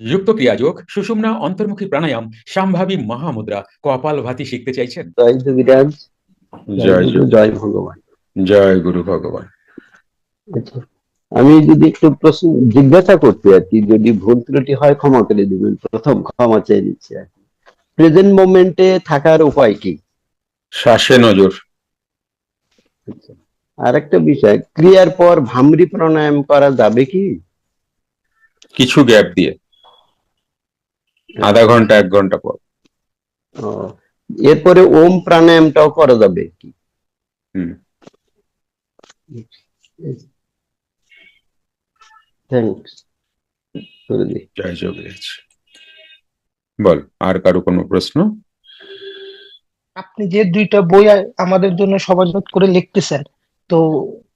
যুক্ত ক্রিয়াযোগ সুষুম্না অন্তর্মুখী প্রাণায়াম সম্ভাবী মহামুদ্রা কপাল ভাতি শিখতে চাইছেন। জয় যোগীরাজ জয় গুরু, জয় জয় ভগবান। জয় গুরু ভগবান। আচ্ছা আমি যদি একটু প্রশ্ন জিজ্ঞাসা করতে আর কি যদি ভুল ত্রুটি হয় ক্ষমা করে দিবেন। প্রথম ক্ষমা চেয়ে নিচ্ছি আর কি। প্রেজেন্ট মোমেন্টে থাকার উপায় কি? শ্বাসে নজর। আচ্ছা আর একটা বিষয় ক্রিয়ার পর ভামরি প্রাণায়াম করা যাবে কি? কিছু গ্যাপ দিয়ে। আধা ঘণ্টা এক ঘণ্টা পর। ও, এরপরে ওম প্রাণায়ামটাও করা যাবে কি? হুম। থ্যাংকস জয় বল আর কারও কোনো প্রশ্ন? আপনি যে দুইটা বই আমাদের জন্য সমাজত করে লিখতেছেন তো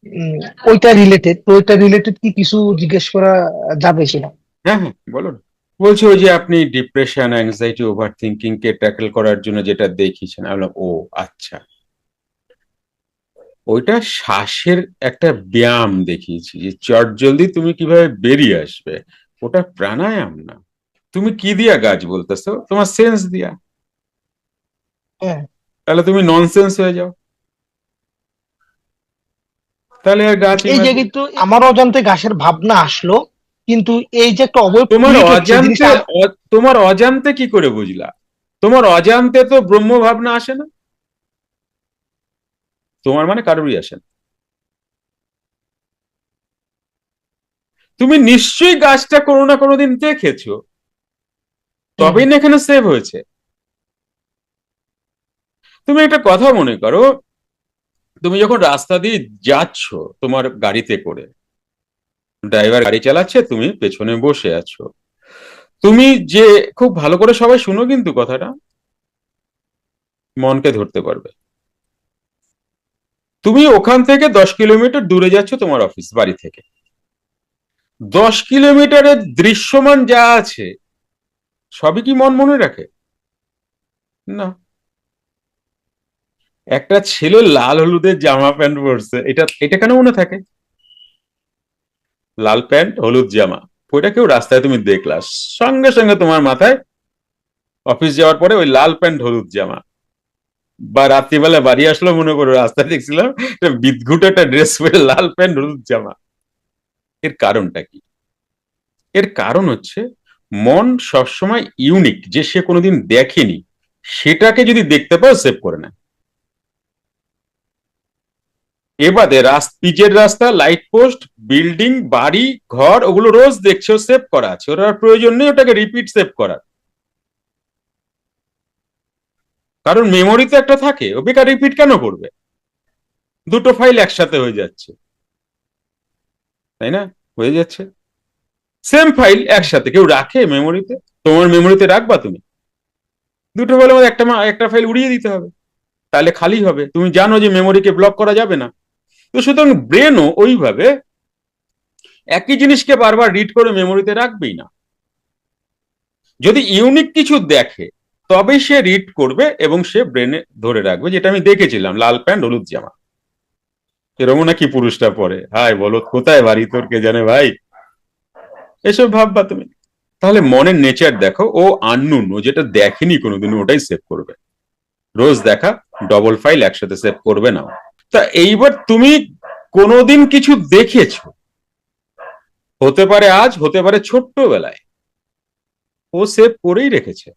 উম, ওইটা রিলেটেড তো ওইটা রিলেটেড কি কিছু জিজ্ঞেস করা যাবে কিনা? হ্যাঁ হ্যাঁ বলো না বলছি ওই যে আপনি ডিপ্রেশন অ্যাংজাইটি ওভার থিঙ্কিং কে ট্যাকেল করার জন্য যেটা দেখিয়েছেন। আমি বললাম ও আচ্ছা। ওইটা শ্বাসের একটা ব্যায়াম দেখিয়েছি যে চট জলদি তুমি কীভাবে বেরিয়ে আসবে? ওটা প্রাণায়াম না। তুমি কি দিয়া গাছ বলতেছো? তোমার সেন্স দিয়া। হ্যাঁ। তাহলে তুমি ননসেন্স হয়ে যাও। তাহলে গাছ এই যে কিন্তু আমার অজান্তে ঘাসের ভাবনা আসলো কিন্তু এই যে একটা অবয়ব তোমার অজান্তে তোমার অজান্তে কি করে বুঝলা? তোমার অজান্তে তো ব্রহ্ম ভাবনা আসে না? তোমার মানে কারোরই আসে না। তুমি নিশ্চয়ই গাছটা কোনো না কোনোদিন দেখেছ। তবেই না এখানে সেভ হয়েছে। তুমি একটা কথা মনে করো তুমি যখন রাস্তা দিয়ে যাচ্ছ তোমার গাড়িতে করে ড্রাইভার গাড়ি চালাচ্ছে, তুমি পেছনে বসে আছো। তুমি যে খুব ভালো করে সবাই শুনো কিন্তু কথাটা, মনকে ধরতে পারবে। তুমি ওখান থেকে দশ কিলোমিটার দূরে যাচ্ছ তোমার অফিস বাড়ি থেকে। দশ কিলোমিটারের দৃশ্যমান যা আছে, সবই কি মন মনে রাখে? না। একটা ছেলে লাল হলুদের জামা প্যান্ট পরছে, এটা এটা কেন মনে থাকে? লাল প্যান্ট, হলুদ জামা। ওইটা কেউ রাস্তায় তুমি দেখলা। সঙ্গে সঙ্গে তোমার মাথায় অফিস যাওয়ার পরে ওই লাল প্যান্ট, হলুদ জামা। বা রাত্রিবেলা বাড়ি আসলো, মনে করো রাস্তায় দেখছিলাম বিদঘুট একটা ড্রেস পরে লাল প্যান্ট, হলুদ জামা। এর কারণটা কি? এর কারণ হচ্ছে, মন সবসময় ইউনিক যে সে কোনোদিন দেখেনি, সেটাকে যদি দেখতে পাও সেভ করে নেয়। এবারে পিচের রাস্তা লাইট পোস্ট বিল্ডিং বাড়ি, ঘর, ওগুলো রোজ দেখছে সেভ করা আছে। ওর আর প্রয়োজন নেই ওটাকে রিপিট সেভ করার। কারণ মেমোরিতে একটা থাকে, ও বেকার রিপিট কেন করবে? দুটো ফাইল একসাথে হয়ে যাচ্ছে। তাই না? হয়ে যাচ্ছে। সেম ফাইল একসাথে, কেউ রাখে মেমোরিতে তোমার মেমোরিতে রাখবা তুমি? দুটো ফাইলের মধ্যে একটা একটা ফাইল উড়িয়ে দিতে হবে। তাহলে খালি হবে। তুমি জানো যে মেমোরিকে ব্লক করা যাবে না। তো সুতরাং ব্রেনও ওইভাবে একই জিনিসকে বারবার রিড করে মেমোরিতে রাখবেই না। যদি ইউনিক কিছু দেখে, তবেই সে রিড করবে এবং সে ব্রেনে ধরে রাখবে, যেটা আমি দেখেছিলাম, লাল প্যান্ট হলুদ জামা। এরকম নাকি পুরুষটা পরে? হাই বলো, কোথায় বাড়ি তোর কে জানে ভাই? এসব ভাববা তুমি। তাহলে মনের নেচার দেখো, ও আননুন ও যেটা দেখেনি কোনোদিন ওটাই সেভ করবে। রোজ দেখা ডবল ফাইল একসাথে সেভ করবে না। তা এইবার তুমি কোনোদিন কিছু দেখেছ? হতে পারে আজ হতে পারে ছোট্টবেলায়। ও সেভ করেই রেখেছে।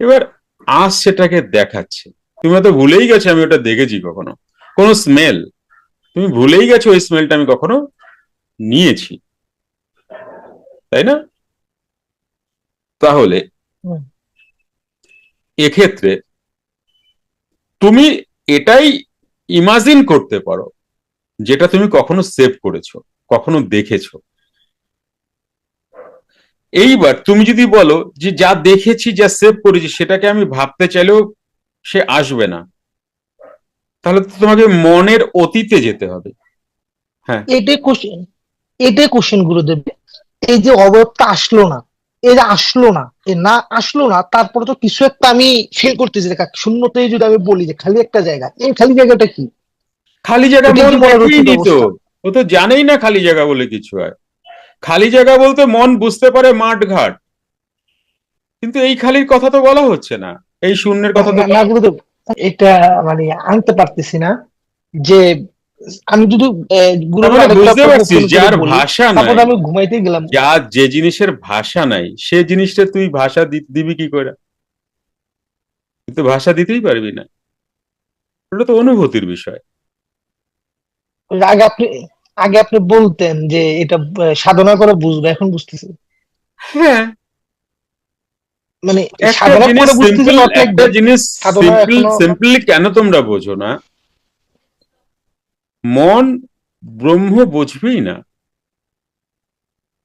এবার আজ সেটাকে দেখাচ্ছে। তুমি হয়তো ভুলেই গেছো আমি ওটা দেখেছি কখনো। কোনো স্মেল তুমি ভুলেই গেছো ওই স্মেলটা আমি কখনো নিয়েছি। তাই না? তাহলে এক্ষেত্রে তুমি এটাই ইমাজিন করতে পারো, যেটা তুমি কখনো সেভ করেছ, কখনো দেখেছ। এইবার তুমি যদি বলো যে যা দেখেছি, যা সেভ করেছি, সেটাকে আমি ভাবতে চাইলেও সে আসবে না। তাহলে তো তোমাকে মনের অতীতে যেতে হবে। হ্যাঁ। এটাই কোশ্চেন এটাই কোশ্চেন গুরুদেব। এই যে অবয়বটা আসলো না এই আসলো না এ না আসলো না তারপরে তো কিছু একটা আমি ফিল করতেছি দেখা শূন্যতেই যদি আমি বলি যে খালি একটা জায়গা এই খালি জায়গাটা কি খালি জায়গা মন তো ও তো জানেই না খালি জায়গা বলে কিছু হয় খালি জায়গা বলতে মন বুঝতে পারে মাঠ ঘাট কিন্তু এই খালির কথা তো বলা হচ্ছে না এই শূন্যের কথা তো এটা মানে আনতে পারতেছি না যে আমি যদি বুঝতে প্রশ্ন যার ভাষা নাই। আমি ঘুমাইতে গেলাম। যার যে জিনিসের ভাষা নাই সে জিনিসটা তুই ভাষা দিবি কি করে? তুই তো ভাষা দিতেই পারবি না। ওটা তো অনুভূতির বিষয়। আগে আপনি আগে আপনি বলতেন যে এটা সাধনা করে বুঝবে এখন বুঝতেছি। হ্যাঁ। মানে সাধনা করে বুঝতেছি জিনিস সাধনা সিম্পলি কেন তোমরা বোঝো না? মন ব্রহ্ম বুঝবেই না।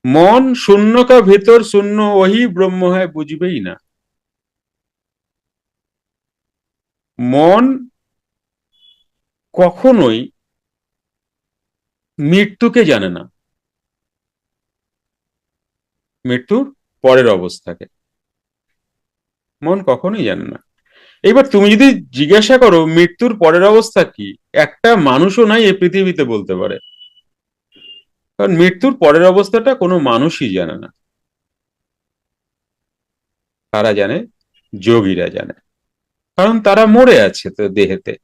মন শূন্য কা ভেতর শূন্য ওহি ব্রহ্ম হয় বুঝবেই না। মন কখনোই মৃত্যুকে জানে না। মৃত্যুর পরের অবস্থাকে। মন কখনোই জানে না। এবার তুমি যদি জিজ্ঞাসা করো, মৃত্যুর পরের অবস্থা কি? একটা মানুষও নাই এই পৃথিবীতে বলতে পারে। কারণ মৃত্যুর পরের অবস্থাটা কোনো মানুষই জানে না। তারা জানে? যোগীরা জানে। কারণ তারা মরে আছে তো দেহেতে।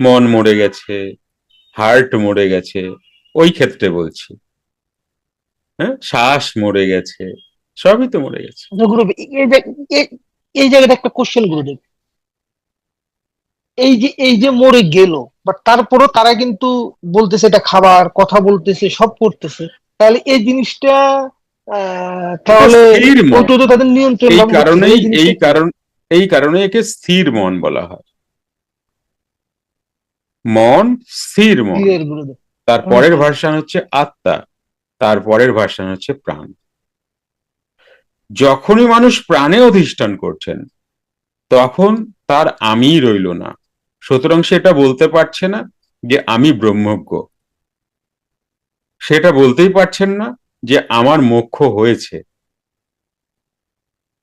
মন মরে গেছে হার্ট মরে গেছে, ওই ক্ষেত্রে বলছি। হ্যাঁ? শ্বাস মরে গেছে, সবই তো মরে গেছে। এই জায়গাটা একটা কোশ্চেন গুরুদেব এই যে এই যে মরে গেল বাট তারপরও তারা কিন্তু বলতেছে এটা খাবার কথা বলতেছে সব করতেছে। তাহলে এই জিনিসটা তাহলে অন্তত তাদের নিয়ন্ত্রণ এই কারণেই এই? কারণ এই কারণে একে স্থির মন বলা হয়। মন স্থির মন। ক্লিয়ার গুরুদেব তার পরের Okay. ভার্সান হচ্ছে আত্মা তার পরের ভার্সান হচ্ছে প্রাণ। যখনই মানুষ প্রাণে অধিষ্ঠান করছেন, তখন তার আমিই রইল না। সুতরাং সেটা বলতে পারছে না যে আমি ব্রহ্মজ্ঞ। সেটা বলতেই পারছেন না যে আমার মোক্ষ হয়েছে।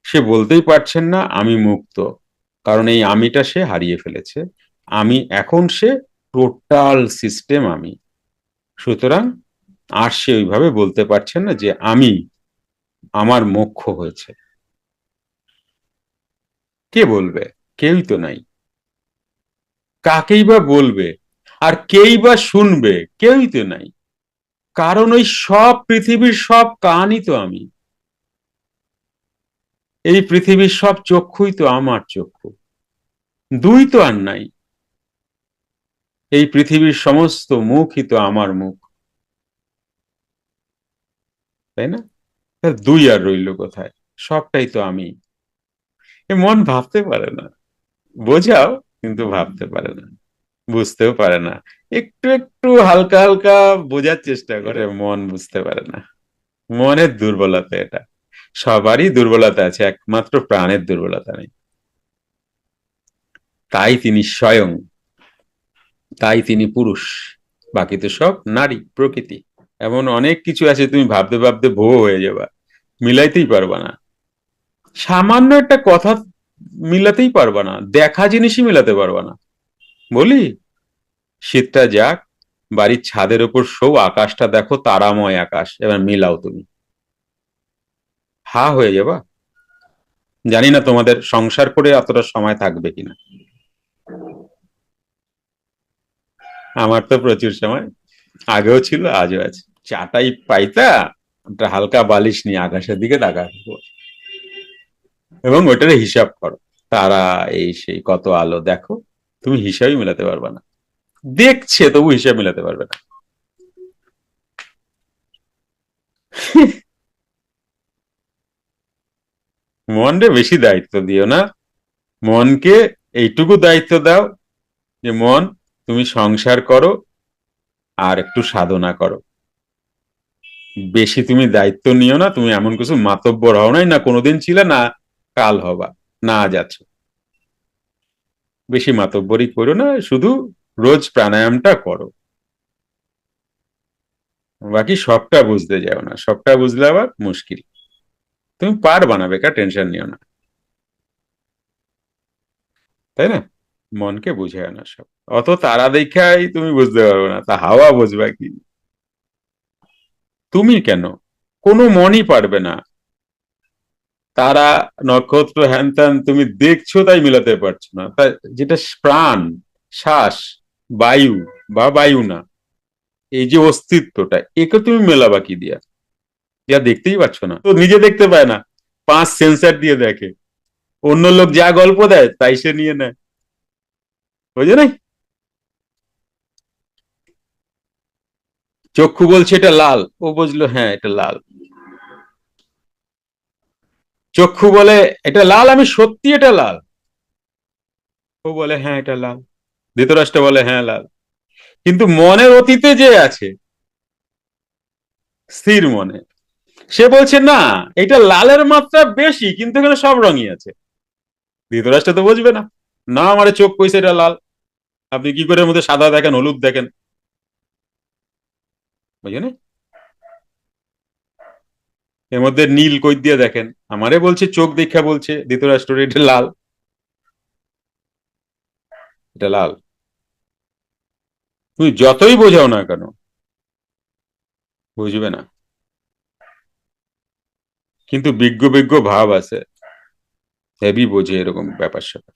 সে বলতেই পারছেন না আমি মুক্ত, কারণ এই আমিটা সে হারিয়ে ফেলেছে। আমি, এখন সে টোটাল সিস্টেম আমি। সুতরাং আর সে ওইভাবে বলতে পারছেন না যে আমি আমার মোক্ষ হয়েছে। কে বলবে? কেউই তো নাই। কাকেই বা বলবে? আর কেই বা শুনবে? কেউই তো নাই। কারণ ওই সব পৃথিবীর সব কানই তো আমি। এই পৃথিবীর সব চক্ষুই তো আমার চক্ষু। দুই তো আর নাই। এই পৃথিবীর সমস্ত মুখই তো আমার মুখ। তাই না? দুই আর রইল কোথায়? সবটাই তো আমি। এ মন ভাবতে পারে না। বোঝাও, কিন্তু ভাবতে পারে না। বুঝতেও পারে না। একটু একটু হালকা হালকা বোঝার চেষ্টা করে মন বুঝতে পারে না। মনের দুর্বলতা এটা। সবারই দুর্বলতা আছে, একমাত্র প্রাণের দুর্বলতা নেই। তাই তিনি স্বয়ং। তাই তিনি পুরুষ। বাকি তো সব নারী, প্রকৃতি। এমন অনেক কিছু আছে, তুমি ভাবতে ভাবতে ভো হয়ে যাবা। মিলাইতেই পারবা না। সামান্য একটা কথা মিলাতেই পারবা না, দেখা জিনিসই মিলাতে পারবা না। বলি, শীতটা যাক, বাড়ির ছাদের ওপর শো আকাশটা দেখো, তারাময় আকাশ, এবার মিলাও তুমি। হা হয়ে যাবা? জানি না তোমাদের সংসার করে এতটা সময় থাকবে কিনা। আমার তো প্রচুর সময়। আগেও ছিল, আজও আছে। চাটাই পাইতা, একটা হালকা বালিশ নিয়ে আকাশের দিকে তাকা এবং ওটার হিসাব করো, তারা এই সেই কত আলো, দেখো, তুমি হিসাবই মেলাতে পারবে না। দেখছে, তবু হিসাব মেলাতে পারবে না। মনরে বেশি দায়িত্ব দিও না। মনকে এইটুকু দায়িত্ব দাও যে, মন, তুমি সংসার করো আর একটু সাধনা করো। বেশি তুমি দায়িত্ব নিও না, তুমি এমন কিছু মাতব্বর হও নাই, না কোনোদিন ছিলে, না কাল হবা, না আছো। বেশি মাতব্বরি করো না, শুধু রোজ প্রাণায়ামটা করো। বাকি সবটা বুঝতে যাও না, সবটা বুঝলে আবার মুশকিল। তুমি পারবা না বেকার টেনশন নিও না। তাই না? মনকে বুঝে আনা সব। অত তারা দেখাই তুমি বুঝতে পারবে না, তা হাওয়া বুঝবা কি? তুমি কেন? কোনো মনই পারবে না। তারা নক্ষত্র হ্যান ত্যান তুমি দেখছ তাই মিলাতে পারছ না। তা যেটা প্রাণ, শ্বাস, বায়ু বা বায়ু না, এই যে অস্তিত্বটা, একে তুমি মেলাবা কি দিয়া? যা দেখতেই পাচ্ছ না। তো নিজে দেখতে পায় না, পাঁচ সেন্সার দিয়ে দেখে। অন্য লোক যা গল্প দেয়, তাই সে নিয়ে নেয়। বুঝে নাই চক্ষু বলছে এটা লাল। ও বুঝলো হ্যাঁ এটা লাল। চক্ষু বলে, এটা লাল, আমি সত্যি এটা লাল। ও বলে হ্যাঁ এটা লাল। ধৃতরাষ্ট্র বলে হ্যাঁ লাল। কিন্তু মনের অতীতে যে আছে, স্থির মনে, সে বলছে, না, এটা লালের মাত্রা বেশি, কিন্তু এখানে সব রঙই আছে। ধৃতরাষ্ট্র তো বুঝবে না। না, আমার চোখ কইছে এটা লাল। আপনি কি করে মধ্যে সাদা দেখেন, হলুদ দেখেন? বুঝলেন? এর মধ্যে নীল কই দিয়ে দেখেন। আমারে বলছে, চোখ দেখা বলছে, ধৃতরাষ্ট্র, এটা লাল। এটা লাল। তুমি যতই বোঝাও না কেন, বুঝবে না। কিন্তু বিজ্ঞ বিজ্ঞ ভাব আছে। হেভি বোঝে এরকম ব্যাপার স্যাপার